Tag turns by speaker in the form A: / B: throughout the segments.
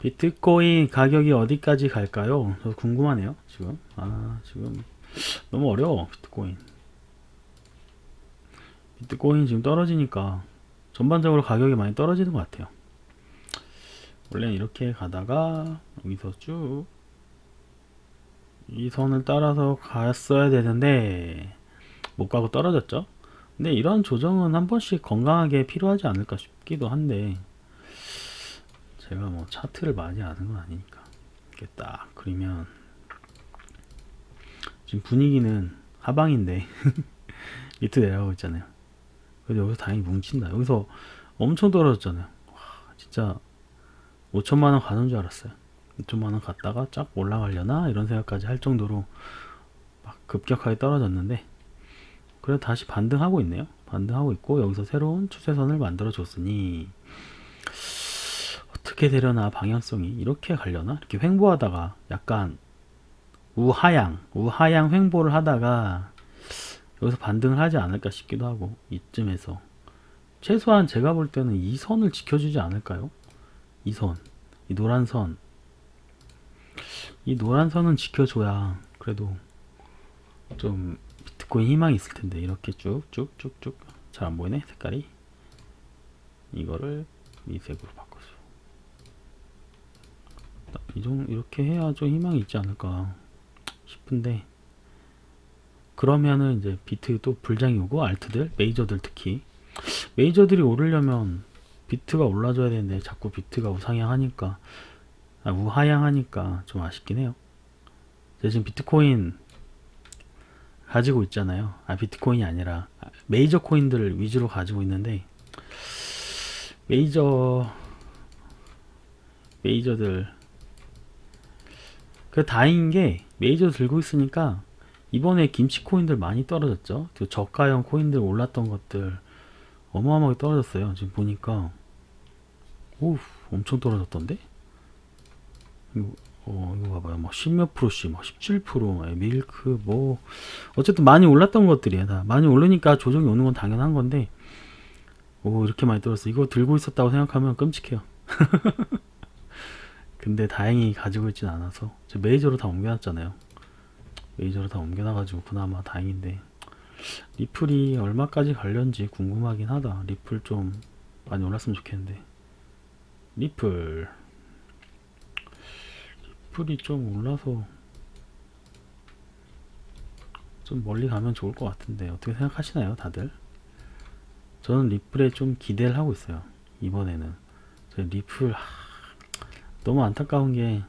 A: 비트코인 가격이 어디까지 갈까요? 저 궁금하네요. 지금 아 지금 너무 어려워 비트코인. 비트코인 지금 떨어지니까 전반적으로 가격이 많이 떨어지는 것 같아요. 원래 이렇게 가다가 여기서 쭉 이 선을 따라서 갔어야 되는데 못 가고 떨어졌죠. 근데 이런 조정은 한 번씩 건강하게 필요하지 않을까 싶기도 한데 제가 뭐 차트를 많이 아는 건 아니니까 이렇게 딱 그리면 지금 분위기는 하방인데 밑으로 내려가고 있잖아요. 그래도 여기서 다행히 뭉친다. 여기서 엄청 떨어졌잖아요. 와, 진짜 5천만 원 가는 줄 알았어요. 5천만 원 갔다가 쫙 올라가려나 이런 생각까지 할 정도로 막 급격하게 떨어졌는데 그래도 다시 반등하고 있네요. 반등하고 있고 여기서 새로운 추세선을 만들어 줬으니 어떻게 되려나 방향성이 이렇게 가려나? 이렇게 횡보하다가 약간 우하향 우하향 횡보를 하다가 여기서 반등을 하지 않을까 싶기도 하고 이쯤에서. 최소한 제가 볼 때는 이 선을 지켜주지 않을까요? 이 선, 이 노란 선, 이 노란 선은 지켜줘야 그래도 좀 비트코인 희망이 있을 텐데 이렇게 쭉쭉쭉쭉. 잘 안 보이네 색깔이. 이거를 미색으로 바꿔서 이정 이렇게 해야 좀 희망이 있지 않을까 싶은데 그러면은 이제 비트 또 불장이 오고 알트들 메이저들 특히 메이저들이 오르려면 비트가 올라줘야 되는데 자꾸 비트가 우상향하니까 아, 우하향하니까 좀 아쉽긴 해요. 제가 지금 비트코인 가지고 있잖아요. 아 비트코인이 아니라 메이저 코인들을 위주로 가지고 있는데 메이저 메이저들 그 다행인 게 메이저 들고 있으니까 이번에 김치 코인들 많이 떨어졌죠. 그 저가형 코인들 올랐던 것들 어마어마하게 떨어졌어요. 지금 보니까 오 엄청 떨어졌던데? 이거, 어, 이거 봐봐요. 막 십몇 프로씩, 막 17%, 막 밀크, 뭐. 어쨌든 많이 올랐던 것들이야. 다. 많이 오르니까 조정이 오는 건 당연한 건데, 오, 이렇게 많이 떨었어. 이거 들고 있었다고 생각하면 끔찍해요. 근데 다행히 가지고 있진 않아서. 저 메이저로 다 옮겨놨잖아요. 메이저로 다 옮겨놔가지고 그나마 다행인데. 리플이 얼마까지 갈련지 궁금하긴 하다. 리플 좀 많이 올랐으면 좋겠는데. 리플. 리플이 좀 올라서 좀 멀리 가면 좋을 것 같은데 어떻게 생각하시나요 다들? 저는 리플에 좀 기대를 하고 있어요 이번에는 저 리플 하, 너무 안타까운 게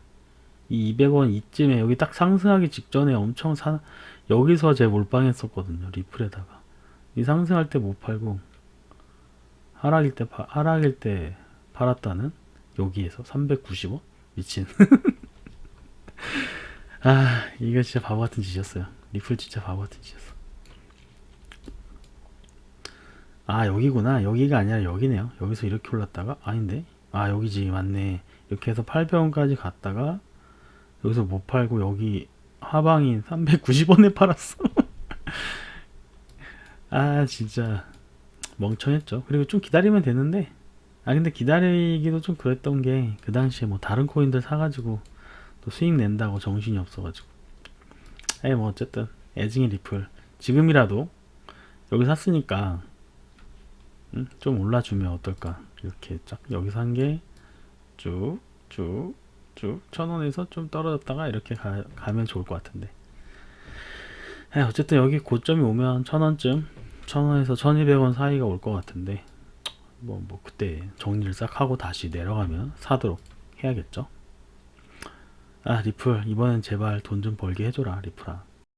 A: 이 200원 이쯤에 여기 딱 상승하기 직전에 엄청 사 여기서 제 몰빵했었거든요 리플에다가. 이 상승할 때 못 팔고 하락일 때 파- 하락일 때 팔았다는 여기에서 390원? 미친. 아 이거 진짜 바보 같은 짓이었어요. 리플 진짜 바보 같은 짓이었어. 아 여기구나. 여기가 아니라 여기네요. 여기서 이렇게 올랐다가? 아닌데? 아 여기지. 맞네 이렇게 해서 800원까지 갔다가 여기서 못 팔고 여기 하방인 390원에 팔았어. 아 진짜 멍청했죠. 그리고 좀 기다리면 되는데 아 근데 기다리기도 좀 그랬던 게 그 당시에 뭐 다른 코인들 사가지고 또 수익 낸다고 정신이 없어가지고. 에이 뭐 어쨌든 애증의 리플. 지금이라도 여기 샀으니까 음, 좀 올라주면 어떨까. 이렇게 쫙 여기서 한개 쭉 쭉 쭉 천 원에서 좀 떨어졌다가 이렇게 가, 가면 좋을 것 같은데. 에이, 어쨌든 여기 고점이 오면 천 원쯤 천 원에서 천이백 원 사이가 올 것 같은데. 뭐, 뭐 그때 정리를 싹 하고 다시 내려가면 사도록 해야겠죠? 아 리플 이번엔 제발 돈 좀 벌게 해줘라 리플아